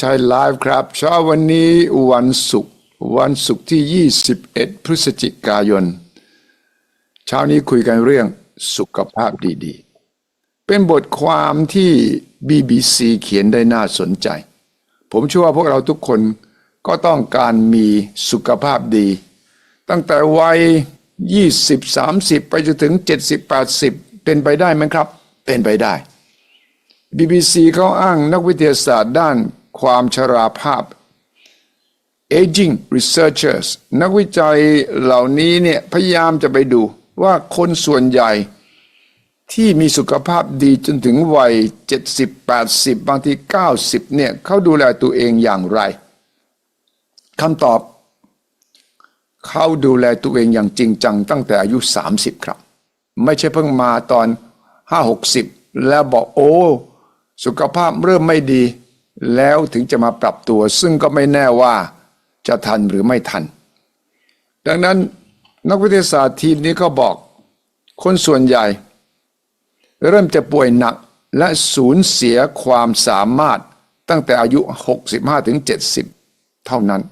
ใช่ไลฟ์ครับเช้าวันนี้วันศุกร์วันศุกร์ที่ 21 พฤศจิกายน เช้านี้คุยกันเรื่องสุขภาพดีๆ เป็นบทความที่ BBC เขียนได้น่าสนใจ ผมเชื่อว่าพวกเราทุกคนก็ต้องการมีสุขภาพดี ตั้งแต่วัย 20 30 ไปจนถึง 70 80 เป็นไปได้ไหมครับ เป็นไปได้ BBC เขาอ้างนักวิทยาศาสตร์ด้าน ความชราภาพ aging researchers นักวิจัยเหล่านี้เนี่ยพยายามจะไปดูว่าคนส่วนใหญ่ที่มีสุขภาพดีจนถึงวัย 70 80 บางที 90 เนี่ยเขาดูแลตัวเองอย่างไรคำตอบ เขาดูแลตัวเองอย่างจริงจังตั้งแต่อายุ 30 ครับ ไม่ใช่เพิ่งมาตอน 5 60 แล้วบอกโอ้ สุขภาพเริ่มไม่ดี แล้วถึงจะมาปรับตัว ซึ่งก็ไม่แน่ว่าจะทันหรือไม่ทัน ดังนั้นนักวิทยาศาสตร์ทีมนี้ก็บอก คนส่วนใหญ่ เริ่มจะป่วยหนักและสูญเสียความสามารถตั้งแต่อายุ 65ถึง70 เท่านั้น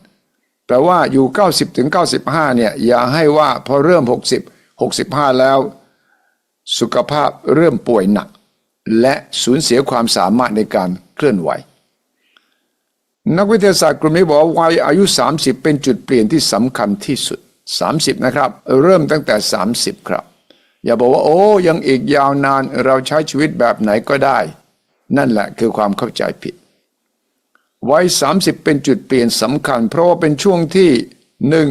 แปลว่าอยู่ 90ถึง95เนี่ยอย่าให้ว่าพอเริ่ม 60 65 แล้ว สุขภาพเริ่มป่วยหนัก และสูญเสียความสามารถในการเคลื่อนไหว นักวิทยาศาสตร์กลุ่มนี้บอกว่าวัยอายุ 30 เป็นจุดเปลี่ยนที่สำคัญที่สุด 30 นะครับ เริ่มตั้งแต่ 30 ครับ อย่าบอกว่าโอ้ยังอีกยาวนานเราใช้ชีวิตแบบไหนก็ได้ นั่นแหละคือความเข้าใจผิดวัย30 เป็นจุดเปลี่ยนสำคัญ เพราะว่าเป็นช่วงที่หนึ่ง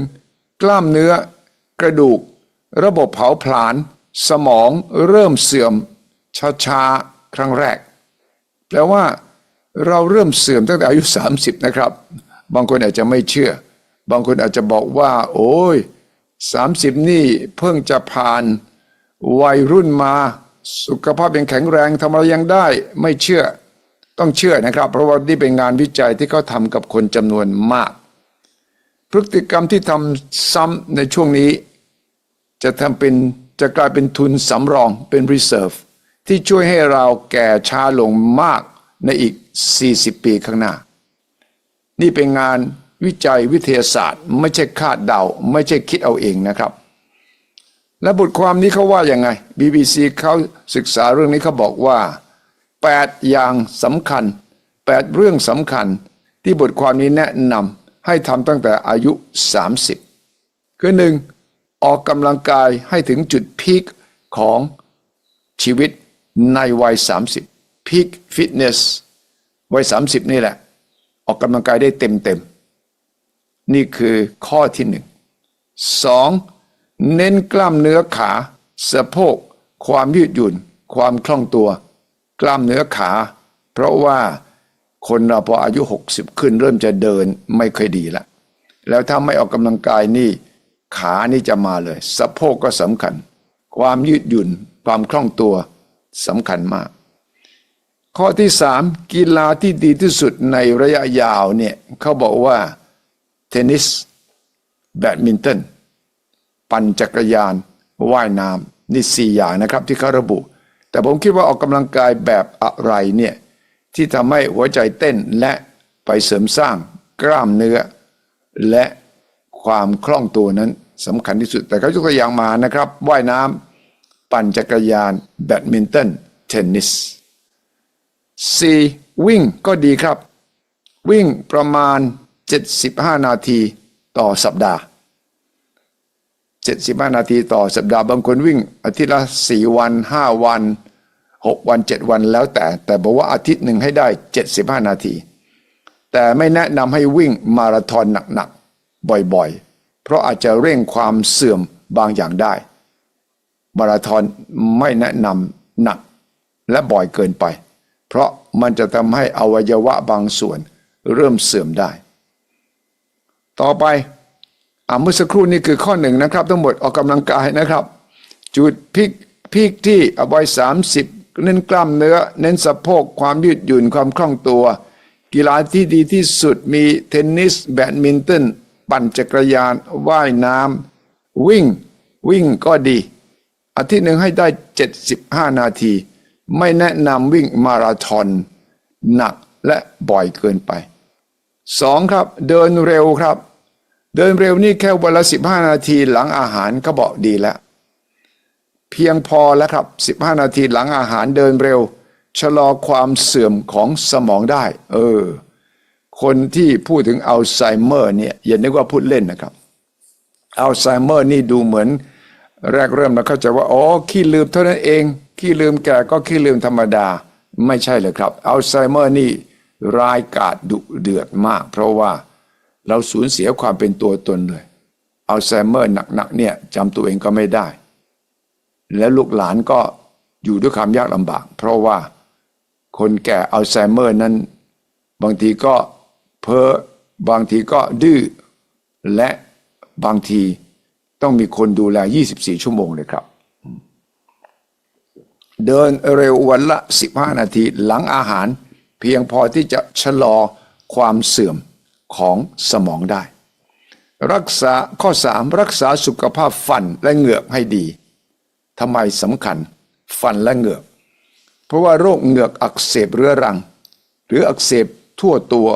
กล้ามเนื้อ กระดูก ระบบเผาผลาญสมองเริ่มเสื่อมช้าๆครั้งแรก แปลว่า เราเริ่มเสื่อมตั้งแต่อายุ 30 นะครับ บางคนอาจจะไม่เชื่อ บางคนอาจจะบอกว่า โอ้ย 30 นี่เพิ่งจะผ่านวัยรุ่นมาสุขภาพยังแข็งแรงทำอะไรยังได้ไม่เชื่อ ต้องเชื่อนะครับ เพราะว่านี่เป็นงานวิจัยที่เขาทำกับคนจำนวนมาก พฤติกรรมที่ทำซ้ำในช่วงนี้ จะทำเป็นจะกลายเป็นทุนสำรองเป็น reserve ที่ช่วยให้เราแก่ช้าลงมาก ในอีก 40 ปีข้างหน้า นี่เป็นงานวิจัยวิทยาศาสตร์ ไม่ใช่คาดเดาไม่ใช่คิดเอาเองนะครับ และบทความนี้เขาว่าอย่างไง BBC เขาศึกษาเรื่องนี้เขาบอกว่า 8 อย่างสำคัญ 8 เรื่องสำคัญที่บทความนี้แนะนำให้ทำตั้งแต่อายุ 30 คือหนึ่งออกกำลังกายให้ถึงจุดพีคของชีวิตในวัย 30 พีคฟิตเนสวัย30นี่แหละ ออกกำลังกายได้เต็มเต็ม นี่คือข้อที่หนึ่งสองเน้นกล้ามเนื้อขาสะโพก ความยืดหยุ่น ความคล่องตัว กล้ามเนื้อขา เพราะว่าคนเราพออายุ 60 ขึ้นเริ่มจะเดินไม่ค่อยดีละ แล้วถ้าไม่ออกกำลังกายนี่ ขานี่จะมาเลย สะโพกก็สำคัญ ความยืดหยุ่น ความคล่องตัวสำคัญมาก ข้อที่สามกีฬาที่ดีที่สุดในระยะยาวเนี่ยเขาบอกว่าเทนนิส แบดมินตัน ปั่นจักรยาน ว่ายน้ำนี่สี่อย่างนะครับที่เขาระบุ แต่ผมคิดว่าออกกำลังกายแบบอะไรเนี่ยที่ทำให้หัวใจเต้นและไปเสริมสร้างกล้ามเนื้อ และความคล่องตัวนั้นสำคัญที่สุด แต่เขายกตัวอย่างมานะครับว่ายน้ำปั่นจักรยาน แบดมินตันเทนนิส 4. วิ่งก็ดีครับ วิ่งประมาณ 75 นาทีต่อสัปดาห์ 75 นาทีต่อสัปดาห์บางคนวิ่ง อาทิตย์ละ 4 วัน 5 วัน 6 วัน 7 วันแล้วแต่ แต่บอกว่าอาทิตย์หนึ่งให้ได้ 75 นาที แต่ไม่แนะนำให้วิ่งมาราธอนหนักๆ บ่อยๆ เพราะอาจจะเร่งความเสื่อมบางอย่างได้ มาราธอนไม่แนะนำหนักและบ่อยเกินไป เพราะ มันจะทำให้อวัยวะบางส่วนเริ่มเสื่อมได้ ต่อไปอ่าเมื่อสักครู่นี้คือข้อหนึ่งนะครับ ทั้งหมดออกกำลังกายนะครับ จุดพิกพีคที่อวัยสามสิบเน้นกล้ามเนื้อ เน้นสะโพกความยืดหยุ่นความคล่องตัว กีฬาที่ดีที่สุดมีเทนนิส แบดมินตันปั่นจักรยานว่ายน้ำวิ่ง วิ่งก็ดีอาทิตย์หนึ่งให้ได้ 75 นาที ไม่แนะนำวิ่งมาราธอนหนักและบ่อยเกินไปสองครับเดินเร็วครับ เดินเร็วนี่แค่วันละสิบห้านาทีหลังอาหารก็บอกดีแล้ว เพียงพอแล้วครับ15นาทีหลังอาหารเดินเร็ว ชะลอความเสื่อมของสมองได้ เออ คนที่พูดถึงอัลไซเมอร์เนี่ยอย่านึกว่าพูดเล่นนะครับอัลไซเมอร์นี่ดูเหมือน แรกเริ่มเราเข้าใจว่าอ๋อขี้ลืมเท่านั้นเอง ขี้ลืมแก่ก็ขี้ลืมธรรมดาไม่ใช่เลยครับ อัลไซเมอร์นี่ร้ายกาจดุเดือดมาก เพราะว่าเราสูญเสียความเป็นตัวตนเลย อัลไซเมอร์หนักๆเนี่ยจำตัวเองก็ไม่ได้ และลูกหลานก็อยู่ด้วยความยากลำบาก เพราะว่าคนแก่อัลไซเมอร์นั้น บางทีก็เพ้อบางทีก็ดื้อและบางทีต้องมีคนดูแล 24 ชั่วโมงเลยครับ เดินเร็ววันละ 15 นาทีหลังอาหาร เพียงพอที่จะชะลอความเสื่อมของสมองได้ รักษาข้อ 3 รักษาสุขภาพฟันและเหงือกให้ดีทำไมสำคัญฟันและเหงือก เพราะว่าโรคเหงือกอักเสบเรื้อรัง หรืออักเสบทั่วตัว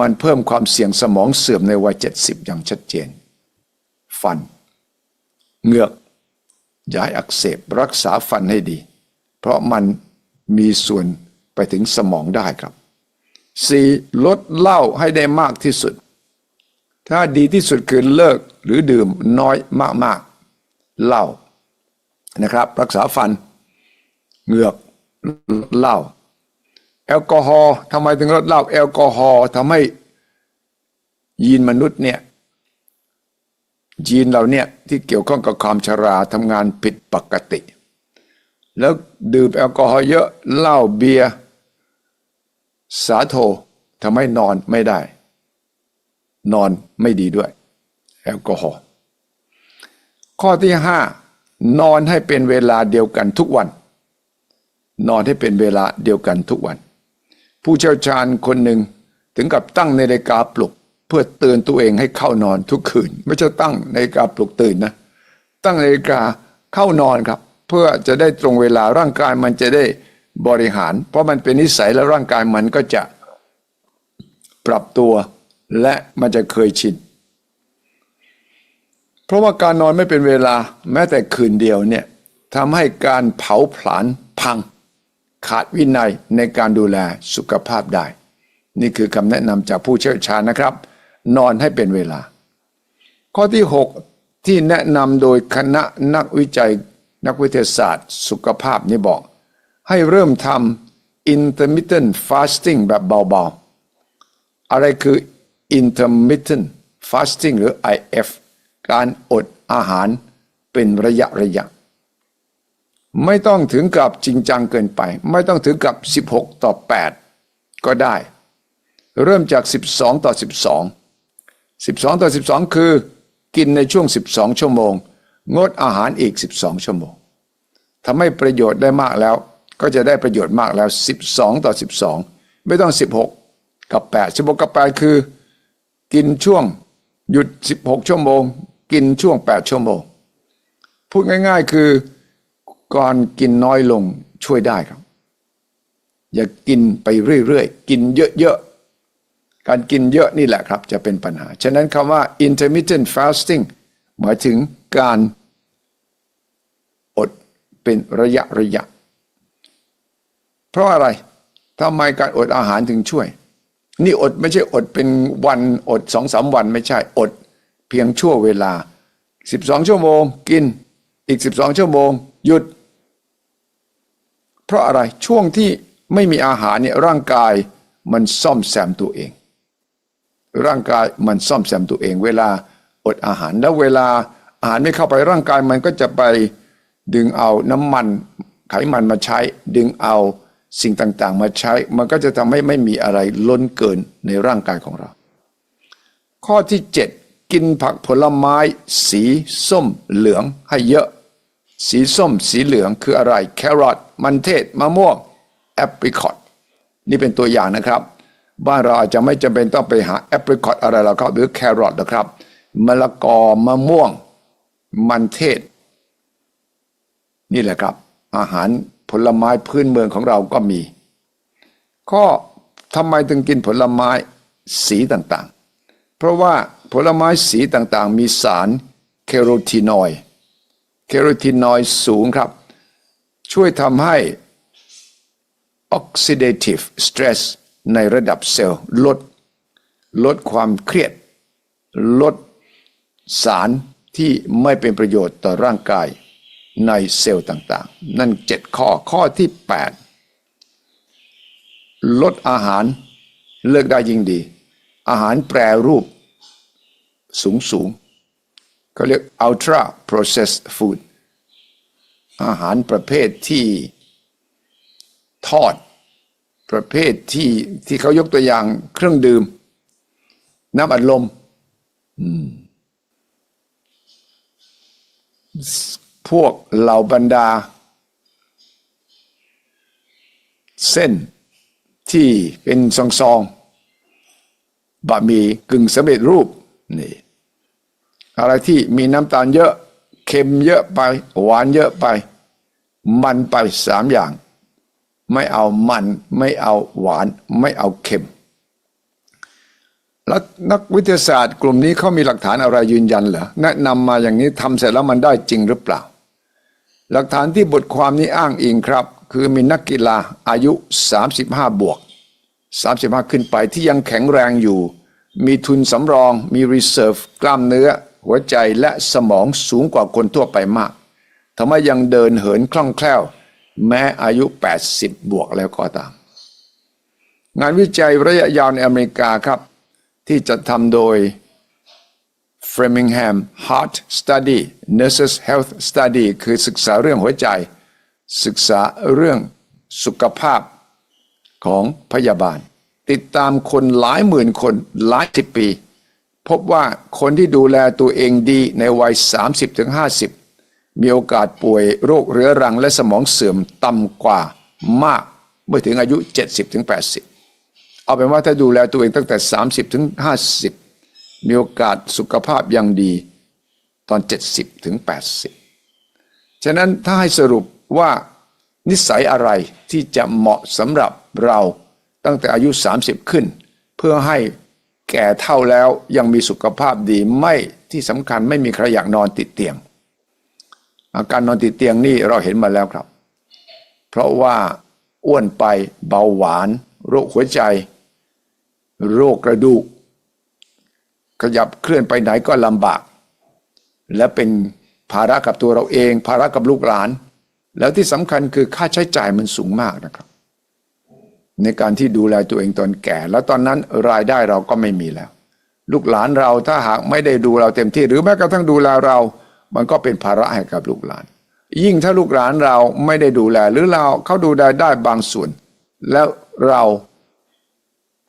มันเพิ่มความเสี่ยงสมองเสื่อมในวัย 70 อย่างชัดเจน ฟัน เหงือก อย่าให้อักเสบรักษาฟันให้ดี เพราะมันมีส่วนไปถึงสมองได้ครับ 4. ลดเหล้าให้ได้มากที่สุด ถ้าดีที่สุดคือเลิกหรือดื่มน้อยมากๆเหล้านะครับ รักษาฟันเหงือกเหล้าแอลกอฮอล์ทำไมถึงลดเหล้าแอลกอฮอล์ทำให้ยีนมนุษย์เนี่ย ยีนเราเนี่ยที่เกี่ยวข้องกับความชราทำงานผิดปกติ แล้วดื่มแอลกอฮอล์เยอะเหล้าเบียร์สาโททำให้นอนไม่ได้ นอนไม่ดีด้วย แอลกอฮอล์ข้อที่ห้านอนให้เป็นเวลาเดียวกันทุกวัน นอนให้เป็นเวลาเดียวกันทุกวัน ผู้เชี่ยวชาญคนหนึ่งถึงกับตั้งนาฬิกาปลุก เพื่อเตือนตัวเองให้เข้านอนทุกคืน ไม่ใช่ตั้งนาฬิกาปลุกตื่นนะ ตั้งนาฬิกาเข้านอนครับ เพื่อจะได้ตรงเวลาร่างกายมันจะได้บริหาร เพราะมันเป็นนิสัยแล้วร่างกายมันก็จะปรับตัว และมันจะเคยชินเพราะว่าการนอนไม่เป็นเวลาแม้แต่คืนเดียวเนี่ยทำให้การเผาผลาญพัง ขาดวินัยในการดูแลสุขภาพได้ นี่คือคำแนะนำจากผู้เชี่ยวชาญนะครับ นอนให้เป็นเวลา ข้อที่ 6 ที่แนะนำโดยคณะนักวิจัยนักวิทยาศาสตร์ สุขภาพนี่บอก ให้เริ่มทำ intermittent fasting แบบเบาๆ อะไรคือ intermittent fasting หรือ IF การอดอาหารเป็นระยะระยะ ไม่ต้องถึงกับจริงจังเกินไป ไม่ต้องถึงกับ 16 ต่อ 8 ก็ได้ เริ่มจาก 12 ต่อ 12 12 ต่อ 12 คือกินในช่วง 12 ชั่วโมง งดอาหารอีก 12 ชั่วโมงทำให้ประโยชน์ได้มากแล้ว ก็จะได้ประโยชน์มากแล้ว 12 ต่อ 12 ไม่ต้อง 16 กับ 8 16 กับ 8 คือ กินช่วงหยุด 16 ชั่วโมง กินช่วง 8 ชั่วโมง พูดง่าย ๆ คือก่อนกินน้อยลงช่วยได้ครับ อย่ากินไปเรื่อยๆ กินเยอะๆ การกินเยอะนี่แหละครับจะเป็นปัญหา ฉะนั้นคำว่า intermittent fasting หมายถึงการอดเป็นระยะระยะ เพราะอะไรทำไมการอดอาหารถึงช่วย นี่อดไม่ใช่อดเป็นวันอดสองสามวันไม่ใช่อดเพียงชั่วเวลา 12 ชั่วโมงกินอีก 12 ชั่วโมง หยุด เพราะอะไรช่วงที่ไม่มีอาหารเนี่ยร่างกายมันซ่อมแซมตัวเอง ร่างกายมันซ่อมแซมตัวเอง เวลาอดอาหารแล้วเวลาอาหารไม่เข้าไปร่างกายมันก็จะไปดึงเอาน้ำมันไขมันมาใช้ ดึงเอาสิ่งต่างๆ มาใช้ มันก็จะทำให้ไม่มีอะไรล้นเกินในร่างกายของเรา ข้อที่ 7 กินผักผลไม้ สีส้มเหลืองให้เยอะ สีส้มสีเหลืองคืออะไร แครอทมันเทศมะม่วงแอปริคอตนี่เป็นตัวอย่างนะครับ บ้านเราอาจจะไม่จำเป็นต้องไปหาแอปริคอตอะไรแล้วครับ หรือแครอทนะครับมะละกอมะม่วง มันเทศ นี่แหละครับ อาหารผลไม้พื้นเมืองของเราก็มีข้อทำไมถึงกินผลไม้สีต่างๆ เพราะว่าผลไม้สีต่างๆ มีสารเคโรทีนอยด์เคโรทีนอยด์สูงครับ ช่วยทำให้ oxidative stress ในระดับเซลล์ลด ลดความเครียด ลดสารที่ไม่เป็นประโยชน์ต่อร่างกายในเซลล์ต่างๆ นั่นเจ็ดข้อข้อที่ 8 ลดอาหารเลิกได้ยิ่งดี อาหารแปรรูปสูงสูงๆเขาเรียก ultra processed food อาหารประเภทที่ทอด ประเภทที่ที่เขายกตัวอย่างเครื่องดื่ม น้ำอัดลมพวกเหล่าบรรดา เส้นที่เป็นซองซองบะหมี่กึ่งสำเร็จรูปนี่อะไรที่มีน้ำตาลเยอะ เค็มเยอะไป หวานเยอะไป มันไปสามอย่าง ไม่เอามัน ไม่เอาหวาน ไม่เอาเค็ม แล้วนักวิทยาศาสตร์ กลุ่มนี้เขามีหลักฐานอะไรยืนยันเหรอแนะนำมาอย่างนี้ทำเสร็จแล้วมันได้จริงหรือเปล่า หลักฐานที่บทความนี้อ้างอิงครับ คือมีนักกีฬาอายุ 35 บวก 35 ขึ้นไปที่ยังแข็งแรงอยู่ มีทุนสำรอง มีรีเซิร์ฟกล้ามเนื้อ หัวใจและสมองสูงกว่าคนทั่วไปมากทำไมยังเดินเหินคล่องแคล่ว แม้อายุ 80 บวกแล้วก็ตาม งานวิจัยระยะยาวในอเมริกาครับ ที่จะทำโดย Framingham Heart Study Nurses Health Study คือศึกษาเรื่องหัวใจ ศึกษาเรื่องสุขภาพของพยาบาล ติดตามคนหลายหมื่นคนหลายสิบปี พบว่าคนที่ดูแลตัวเองดีในวัย 30-50 มีโอกาสป่วยโรคเรื้อรังและสมองเสื่อมต่ำกว่ามากเมื่อถึงอายุ 70-80เอาเป็นว่าถ้าดูแลตัวเองตั้งแต่ 30ถึง50 มีโอกาสสุขภาพยังดีตอน70ถึง80 ฉะนั้นถ้าให้สรุปว่านิสัยอะไรที่จะเหมาะสำหรับเราตั้งแต่อายุ 30 ขึ้น เพื่อให้แก่เท่าแล้วยังมีสุขภาพดีไม่ที่สำคัญไม่มีใครอยากนอนติดเตียง อาการนอนติดเตียงนี่เราเห็นมาแล้วครับ เพราะว่าอ้วนไปเบาหวาน โรคหัวใจ โรคกระดูก ขยับเคลื่อนไปไหนก็ลำบาก และเป็นภาระกับตัวเราเอง ภาระกับลูกหลาน แล้วที่สำคัญคือค่าใช้จ่ายมันสูงมากนะครับ ในการที่ดูแลตัวเองตอนแก่ แล้วตอนนั้นรายได้เราก็ไม่มีแล้ว ลูกหลานเราถ้าหากไม่ได้ดูเราเต็มที่หรือแม้กระทั่งดูแลเรา มันก็เป็นภาระให้กับลูกหลาน ยิ่งถ้าลูกหลานเราไม่ได้ดูแล หรือเราเขาดูแลได้บางส่วน แล้วเรา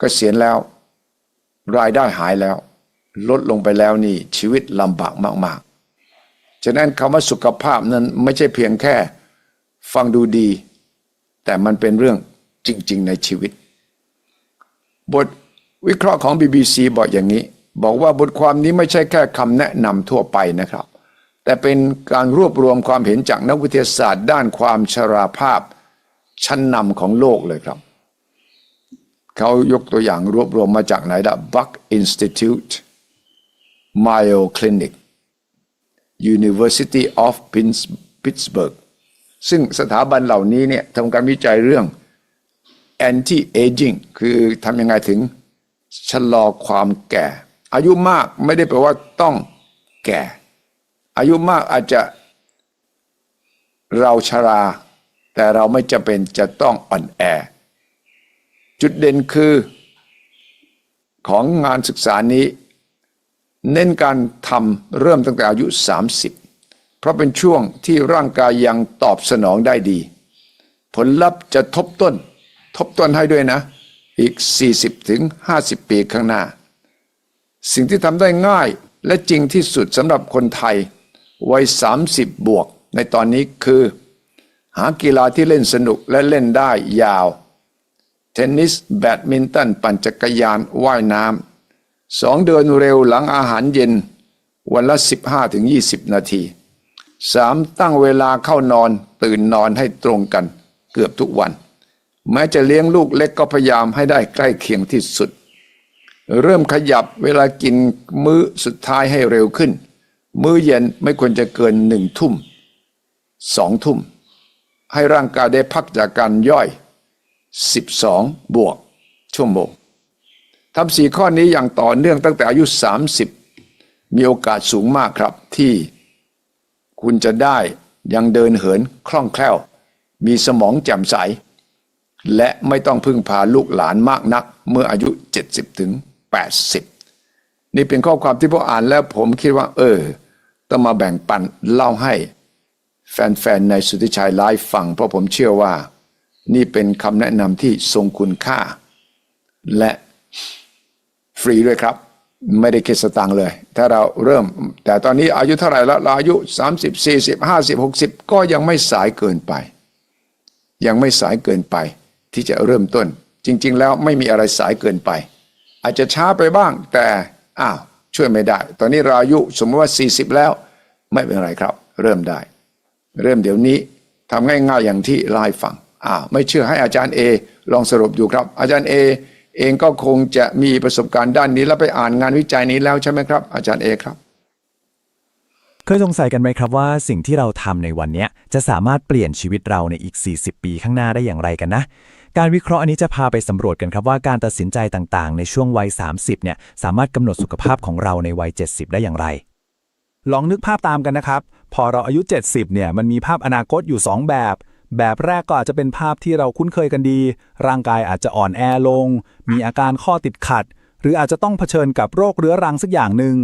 กเกษียณแล้ว รายได้หายแล้ว ลดลงไปแล้วนี่ชีวิตลำบากมาก ๆ ฉะนั้นคำว่าสุขภาพนั้นไม่ใช่เพียงแค่ฟังดูดี แต่มันเป็นเรื่องจริง ๆ ในชีวิต บทวิเคราะห์ของ BBC บอกอย่างนี้ บอกว่าบทความนี้ไม่ใช่แค่คำแนะนำทั่วไปนะครับ แต่เป็นการรวบรวมความเห็นจากนักวิทยาศาสตร์ ด้านความชราภาพชั้นนำของโลกเลยครับ เขายกตัวอย่างรวบรวมมาจากไหนละ Buck Institute Mayo Clinic University of Pittsburgh ซึ่งสถาบันเหล่านี้เนี่ยทำการวิจัยเรื่อง anti aging คือทำยังไงถึงชะลอความแก่ อายุมากไม่ได้แปลว่าต้องแก่ อายุมากอาจจะเราชรา แต่เราไม่จำเป็นจะต้องอ่อนแอ จุดเด่นคือ ของงานศึกษานี้ เน้นการทำเริ่มตั้งแต่อายุ 30 เพราะเป็นช่วงที่ร่างกายยังตอบสนองได้ดี ผลลัพธ์จะทบต้น ทบต้นให้ด้วยนะ อีก 40ถึง50 ปีข้างหน้า สิ่งที่ทำได้ง่ายและจริงที่สุดสำหรับคนไทย วัย 30 บวก ในตอนนี้คือ หากีฬาที่เล่นสนุกและเล่นได้ยาว เทนนิส แบดมินตัน ปั่นจักรยาน ว่ายน้ำสองเดินเร็วหลังอาหารเย็น วันละ 15-20 นาทีสามตั้งเวลาเข้านอนตื่นนอนให้ตรงกัน เกือบทุกวัน แม้จะเลี้ยงลูกเล็กก็พยายามให้ได้ใกล้เคียงที่สุด เริ่มขยับเวลากินมื้อสุดท้ายให้เร็วขึ้น มื้อเย็นไม่ควรจะเกินหนึ่งทุ่มสองทุ่ม ให้ร่างกายได้พักจากการย่อย 12 บวก ชั่วโมงทำสี่ข้อนี้อย่างต่อเนื่องตั้งแต่อายุ 30 มีโอกาสสูงมากครับที่คุณจะได้ยังเดินเหินคล่องแคล่ว มีสมองแจ่มใส และไม่ต้องพึ่งพาลูกหลานมากนัก เมื่ออายุ 70 ถึง 80 นี่เป็นข้อความที่ผมอ่านแล้วผมคิดว่า เออ ต้องมาแบ่งปันเล่าให้แฟนๆในสุทธิชัยไลฟ์ฟัง เพราะผมเชื่อว่า นี่เป็นคำแนะนำที่ทรงคุณค่า และฟรีด้วยครับ ไม่ได้คิดสตางค์เลย ถ้าเราเริ่ม แต่ตอนนี้อายุเท่าไหร่แล้วเราอายุ 30 40 50 60 ก็ยังไม่สายเกินไป ยังไม่สายเกินไป ที่จะเริ่มต้น จริง ๆ แล้วไม่มีอะไรสายเกินไป อาจจะช้าไปบ้างแต่อ้าว ช่วยไม่ได้ ตอนนี้เราอายุสมมติว่า 40 แล้ว ไม่เป็นไรครับ เริ่มได้ เริ่มเดี๋ยวนี้ทำง่ายๆอย่างที่ไลฟ์ฟังอ้าวไม่เชื่อให้อาจารย์เอลองสรุปดูครับ อาจารย์เอเองก็คงจะมีประสบการณ์ด้านนี้ แล้วไปอ่านงานวิจัยนี้แล้วใช่ไหมครับ อาจารย์เอครับเคยสงสัยกันไหมครับว่าสิ่งที่เราทำในวันนี้จะสามารถเปลี่ยนชีวิตเราในอีก 40 ปีข้างหน้าได้อย่างไรกันนะ การวิเคราะห์อันนี้จะพาไปสำรวจกันครับว่าการตัดสินใจต่างๆ ในช่วงวัย 30 เนี่ยสามารถกำหนดสุขภาพของเราในวัย 70 ได้อย่างไร ลองนึกภาพตามกันนะครับ พอเราอายุ 70 เนี่ยมันมีภาพอนาคตอยู่ 2 แบบ แบบแรกก็อาจจะเป็นภาพที่เราคุ้นเคยกันดี ร่างกายอาจจะอ่อนแอลง มีอาการข้อติดขัด หรืออาจจะต้องเผชิญกับโรคเรื้อรังสักอย่างหนึ่ง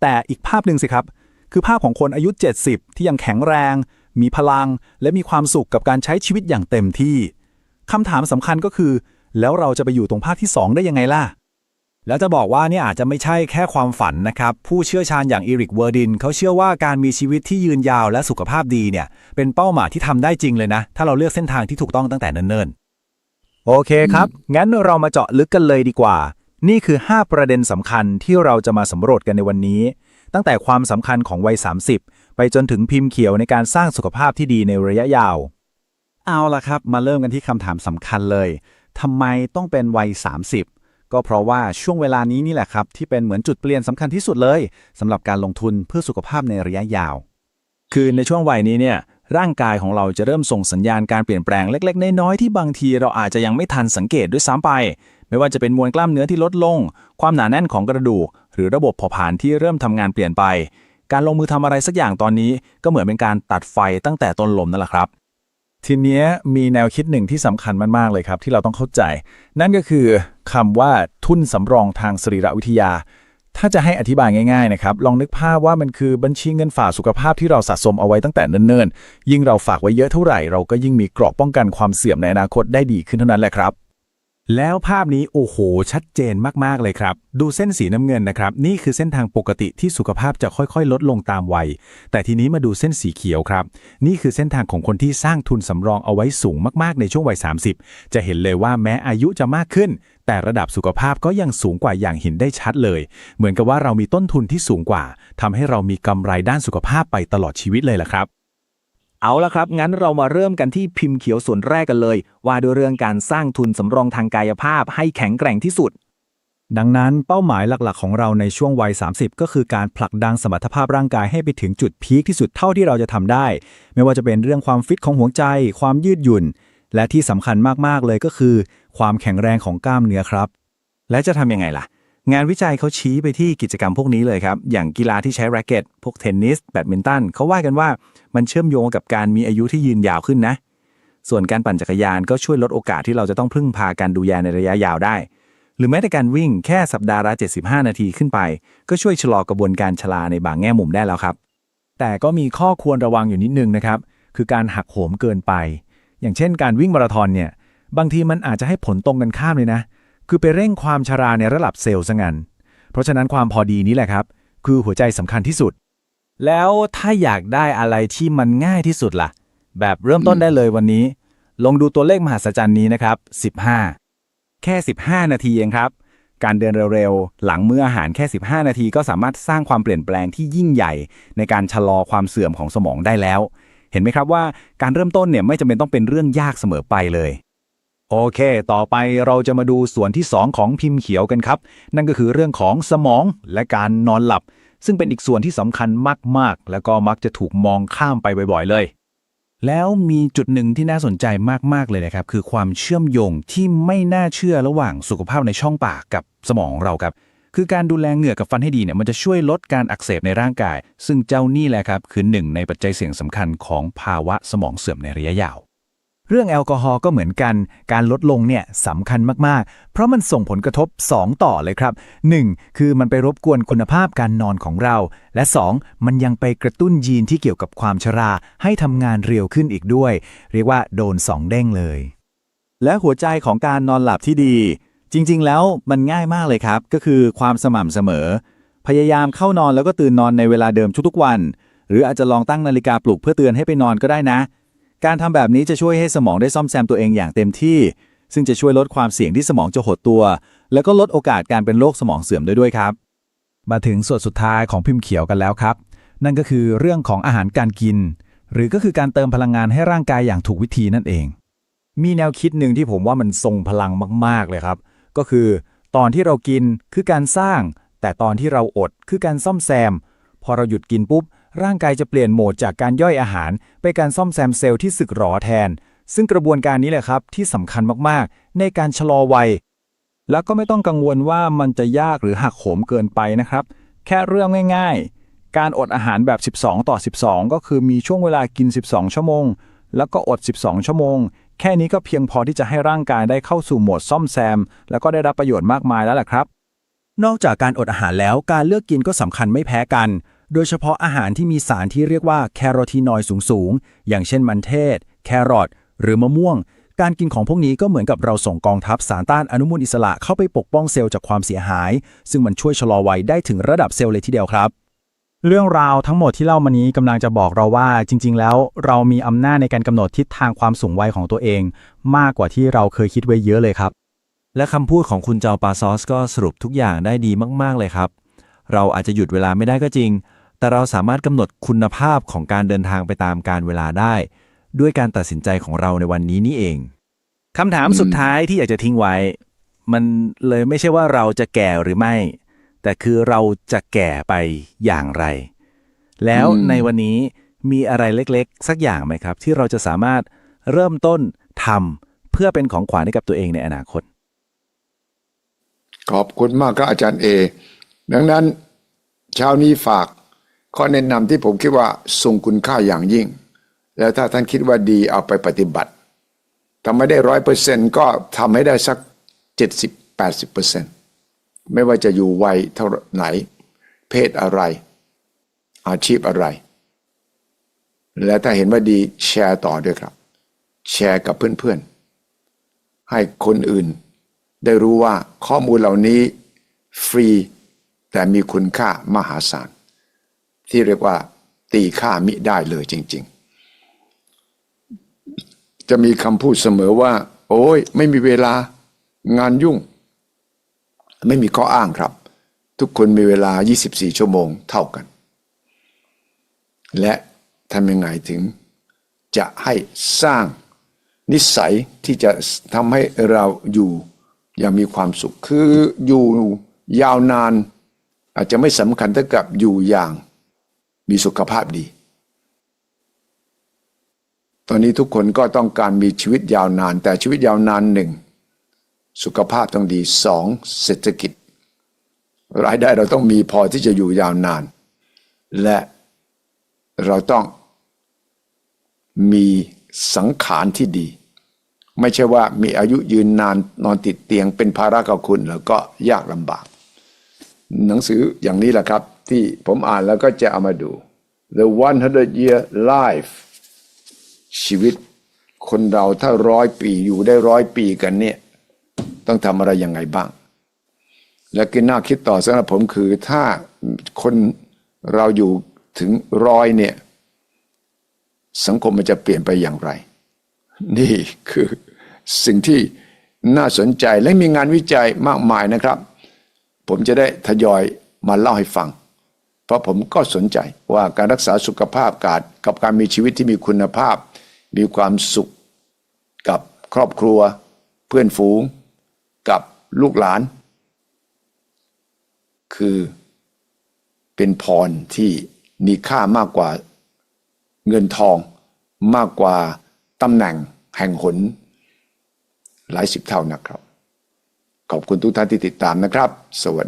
แต่อีกภาพหนึ่งสิครับ คือภาพของคนอายุ 70 ที่ยังแข็งแรง มีพลัง และมีความสุขกับการใช้ชีวิตอย่างเต็มที่ คำถามสำคัญก็คือ แล้วเราจะไปอยู่ตรงภาพที่ 2 ได้ยังไงล่ะ แล้วจะบอกว่าเนี่ยอาจจะไม่ใช่แค่ความฝันนะครับ ผู้เชี่ยวชาญอย่างอีริกเวอร์ดินเขาเชื่อว่าการมีชีวิตที่ยืนยาวและสุขภาพดีเนี่ยเป็นเป้าหมายที่ทำได้จริงเลยนะ ถ้าเราเลือกเส้นทางที่ถูกต้องตั้งแต่เนิ่นๆ โอเคครับ งั้นเรามาเจาะลึกกันเลยดีกว่า นี่คือ 5 ประเด็นสำคัญที่เราจะมาสำรวจกันในวันนี้ ตั้งแต่ความสำคัญของวัย 30 ไปจนถึงพิมพ์เขียวในการสร้างสุขภาพที่ดีในระยะยาว เอาล่ะครับ มาเริ่มกันที่คำถามสำคัญเลยทำไมต้องเป็นวัย 30 ก็เพราะว่าช่วงเวลานี้นี่แหละครับ ที่เป็นเหมือนจุดเปลี่ยนสำคัญที่สุดเลยสำหรับการลงทุนเพื่อสุขภาพในระยะยาว คือในช่วงวัยนี้เนี่ยร่างกายของเราจะเริ่มส่งสัญญาณการเปลี่ยนแปลงเล็ก ๆ น้อยๆที่บางทีเราอาจจะยังไม่ทันสังเกตด้วยซ้ำไป ไม่ว่าจะเป็นมวลกล้ามเนื้อที่ลดลง ความหนาแน่นของกระดูก หรือระบบเผาผลาญที่เริ่มทำงานเปลี่ยนไป การลงมือทำอะไรสักอย่างตอนนี้ ก็เหมือนเป็นการตัดไฟตั้งแต่ต้นลมนั่นแหละครับ ทีเนี้ยมีแนวคิดหนึ่งที่สำคัญมากๆเลยครับ ที่เราต้องเข้าใจ นั่นก็คือคำว่าทุนสำรองทางสรีรวิทยา ถ้าจะให้อธิบายง่ายๆนะครับ ลองนึกภาพว่ามันคือบัญชีเงินฝากสุขภาพที่เราสะสมเอาไว้ตั้งแต่เนิ่นๆ ยิ่งเราฝากไว้เยอะเท่าไหร่ เราก็ยิ่งมีเกราะป้องกันความเสื่อมในอนาคตได้ดีขึ้นเท่านั้นแหละครับ แล้วภาพนี้โอ้โห ชัดเจนมากๆเลยครับ ดูเส้นสีน้ำเงินนะครับ นี่คือเส้นทางปกติที่สุขภาพจะค่อยๆ ลดลงตามวัย แต่ทีนี้มาดูเส้นสีเขียวครับ นี่คือเส้นทางของคนที่สร้างทุนสำรองเอาไว้สูงมากๆในช่วงวัย 30 จะเห็นเลยว่าแม้อายุจะมากขึ้น แต่ระดับสุขภาพก็ยังสูงกว่าอย่างเห็นได้ชัดเลย เหมือนกับว่าเรามีต้นทุนที่สูงกว่าทำให้เรามีกำไรด้านสุขภาพไปตลอดชีวิตเลยล่ะครับ เอาละครับ งั้นเรามาเริ่มกันที่พิมพ์เขียวส่วนแรกกันเลย ว่าด้วยเรื่องการสร้างทุนสำรองทางกายภาพให้แข็งแกร่งที่สุด ดังนั้นเป้าหมายหลักๆ ของเราในช่วงวัย 30 ก็คือการผลักดันสมรรถภาพร่างกายให้ไปถึงจุดพีคที่สุดเท่าที่เราจะทำได้ ไม่ว่าจะเป็นเรื่องความฟิตของหัวใจ ความยืดหยุ่น และที่สำคัญมากๆเลยก็คือ ความแข็งแรงของกล้ามเนื้อครับ และจะทำยังไงล่ะ งานวิจัยเขาชี้ไปที่กิจกรรมพวกนี้เลยครับ อย่างกีฬาที่ใช้แร็กเก็ต พวกเทนนิส แบดมินตันเขาว่ากันว่ามันเชื่อมโยงกับการมีอายุที่ยืนยาวขึ้นนะ ส่วนการปั่นจักรยานก็ช่วยลดโอกาสที่เราจะต้องพึ่งพาการดูแลในระยะยาวได้ หรือแม้แต่การวิ่งแค่สัปดาห์ละ 75 นาทีขึ้นไป ก็ช่วยชะลอกระบวนการชราในบางแง่มุมได้แล้วครับ แต่ก็มีข้อควรระวังอยู่นิดนึงนะครับ คือการหักโหมเกินไป อย่างเช่น การวิ่งมาราธอนเนี่ย บางทีมันอาจจะให้ผลตรงกันข้ามเลยนะ คือไปเร่งความชราในระดับเซลล์ซะงั้น เพราะฉะนั้นความพอดีนี้แหละครับ คือหัวใจสำคัญที่สุด แล้วถ้าอยากได้อะไรที่มันง่ายที่สุดล่ะ แบบเริ่มต้นได้เลยวันนี้ ลองดูตัวเลขมหัศจรรย์นี้นะครับ 15 แค่ 15 นาทีเองครับ การเดินเร็วๆ หลังมื้ออาหารแค่ 15 นาทีก็สามารถสร้างความเปลี่ยนแปลงที่ยิ่งใหญ่ ในการชะลอความเสื่อมของสมองได้แล้ว เห็นไหมครับว่าการเริ่มต้นเนี่ยไม่จำเป็นต้องเป็นเรื่องยากเสมอไปเลย โอเค ต่อไปเราจะมาดูส่วนที่ 2 ของพิมพ์เขียวกันครับ นั่นก็คือเรื่องของสมองและการนอนหลับ ซึ่งเป็นอีกส่วนที่สำคัญมาก ๆ แล้วก็มักจะถูกมองข้ามไปบ่อย ๆ เลย แล้วมีจุดหนึ่งที่น่าสนใจมาก ๆ เลยนะครับ คือความเชื่อมโยงที่ไม่น่าเชื่อระหว่างสุขภาพในช่องปากกับสมองของเราครับ คือการดูแลเหงือกกับฟันให้ดีเนี่ยมันจะช่วยลดการอักเสบในร่างกาย ซึ่งเจ้านี่แหละครับคือหนึ่งในปัจจัยเสี่ยงสำคัญของภาวะสมองเสื่อมในระยะยาว เรื่องแอลกอฮอล์ก็เหมือนกัน การลดลงเนี่ยสำคัญมาก ๆ เพราะมันส่งผลกระทบ 2 ต่อเลยครับ 1. คือมันไปรบกวนคุณภาพการนอนของเรา และ 2. มันยังไปกระตุ้นยีนที่เกี่ยวกับความชรา ให้ทำงานเร็วขึ้นอีกด้วย เรียกว่าโดน 2 เด้งเลย และหัวใจของการนอนหลับที่ดี จริง ๆ แล้วมันง่ายมากเลยครับ ก็คือความสม่ำเสมอ พยายามเข้านอนแล้วก็ตื่นนอนในเวลาเดิมทุกๆวัน หรืออาจจะลองตั้งนาฬิกาปลุกเพื่อเตือนให้ไปนอนก็ได้นะ การทำแบบนี้จะช่วยให้สมองได้ซ่อมแซมตัวเองอย่างเต็มที่ ซึ่งจะช่วยลดความเสี่ยงที่สมองจะหดตัว แล้วก็ลดโอกาสการเป็นโรคสมองเสื่อมด้วยด้วยครับ มาถึงส่วนสุดท้ายของพิมพ์เขียวกันแล้วครับ นั่นก็คือเรื่องของอาหารการกิน หรือก็คือการเติมพลังงานให้ร่างกายอย่างถูกวิธีนั่นเอง มีแนวคิดหนึ่งที่ผมว่ามันทรงพลังมาก ๆเลยครับ ก็คือ ตอนที่เรากินคือการสร้าง แต่ตอนที่เราอดคือการซ่อมแซม พอเราหยุดกินปุ๊บ ร่างกายจะเปลี่ยนโหมดจากการย่อยอาหาร ไปการซ่อมแซมเซลล์ที่สึกหรอแทน ซึ่งกระบวนการนี้แหละครับที่สำคัญมากๆ ในการชะลอวัย แล้วก็ไม่ต้องกังวลว่ามันจะยากหรือหักโหมเกินไปนะครับ แค่เรื่องง่ายๆ การอดอาหารแบบ 12 ต่อ 12 ก็คือมีช่วงเวลากิน 12 ชั่วโมง แล้วก็อด 12 ชั่วโมง แค่นี้ก็เพียงพอที่จะให้ร่างกายได้เข้าสู่โหมดซ่อมแซม แล้วก็ได้รับประโยชน์มากมายแล้วล่ะครับนอกจากการอดอาหารแล้วการเลือกกินก็สำคัญไม่แพ้กัน โดยเฉพาะอาหารที่มีสารที่เรียกว่าแคโรทีนอยด์สูงๆ อย่างเช่นมันเทศ แครอทหรือมะม่วง การกินของพวกนี้ก็เหมือนกับเราส่งกองทัพสารต้านอนุมูลอิสระเข้าไปปกป้องเซลล์จากความเสียหาย ซึ่งมันช่วยชะลอวัยได้ถึงระดับเซลล์เลยทีเดียวครับ เรื่องราวทั้งหมดที่เล่ามานี้กำลังจะบอกเราว่า จริง ๆ แล้วเรามีอำนาจในการกำหนดทิศทางความสูงวัยของตัวเอง มากกว่าที่เราเคยคิดไว้เยอะเลยครับ และคำพูดของคุณเจ้าปาซอสก็สรุปทุกอย่างได้ดีมากๆเลยครับ เราอาจจะหยุดเวลาไม่ได้ก็จริง แต่เราสามารถกำหนดคุณภาพของการเดินทางไปตามการเวลาได้ ด้วยการตัดสินใจของเราในวันนี้นี่เองคำถามสุดท้ายที่อยากจะทิ้งไว้ มันเลยไม่ใช่ว่าเราจะแก่หรือไม่ แต่คือเราจะแก่ไปอย่างไร แล้วอืมในวันนี้มีอะไรเล็กๆ สักอย่างไหมครับ ที่เราจะสามารถเริ่มต้นทำเพื่อเป็นของขวัญให้กับตัวเองในอนาคต ขอบคุณมากครับอาจารย์เอดังนั้นเช้านี้ฝาก ข้อแนะนำที่ผมคิดว่าทรงคุณค่าอย่างยิ่ง แล้วถ้าท่านคิดว่าดีเอาไปปฏิบัติทำไม่ได้ร้อยเปอร์เซ็นก็ทำให้ได้สักเจ็ดสิบแปดสิบเปอร์เซ็นไม่ว่าจะอยู่วัยเท่าไหน เพศอะไร อาชีพอะไร และถ้าเห็นว่าดีแชร์ต่อด้วยครับ แชร์กับเพื่อนๆ ให้คนอื่น ได้รู้ว่าข้อมูลเหล่านี้ฟรีแต่มีคุณค่ามหาศาล ที่เรียกว่า ตีค่ามิได้เลยจริง ๆ จะมีคำพูดเสมอว่า โอ้ยไม่มีเวลางานยุ่ง ไม่มีข้ออ้างครับ ทุกคนมีเวลา 24 ชั่วโมงเท่ากัน และทำยังไงถึงจะให้สร้างนิสัยที่จะทำให้เราอยู่อย่างมีความสุข คืออยู่ยาวนานอาจจะไม่สำคัญเท่ากับอยู่อย่าง มีสุขภาพดี ตอนนี้ทุกคนก็ต้องการมีชีวิตยาวนาน แต่ชีวิตยาวนานหนึ่งสุขภาพต้องดีสองเศรษฐกิจ รายได้เราต้องมีพอที่จะอยู่ยาวนาน และเราต้องมีสังขารที่ดี ไม่ใช่ว่ามีอายุยืนนานนอนติดเตียงเป็นภาระกับคุณแล้วก็ยากลำบาก หนังสืออย่างนี้แหละครับ ที่ผมอ่านแล้วก็จะเอามาดู The 100 Year Life ชีวิตคนเราถ้าร้อยปีอยู่ได้ร้อยปีกันเนี่ย ต้องทำอะไรยังไงบ้าง และก็น่าคิดต่อสำหรับผมคือถ้าคนเราอยู่ถึงร้อยเนี่ย สังคมมันจะเปลี่ยนไปอย่างไร นี่คือสิ่งที่น่าสนใจและมีงานวิจัยมากมายนะครับ ผมจะได้ทยอยมาเล่าให้ฟัง เพราะผมก็สนใจว่าการรักษาสุขภาพกาดกับการมีชีวิตที่มีคุณภาพ มีความสุขกับครอบครัว เพื่อนฝูง กับลูกหลาน คือเป็นพรที่มีค่ามากกว่าเงินทองมากกว่าตำแหน่งแห่งหน หลายสิบเท่านะครับ ขอบคุณทุกท่านที่ติดตามนะครับ สวัสดี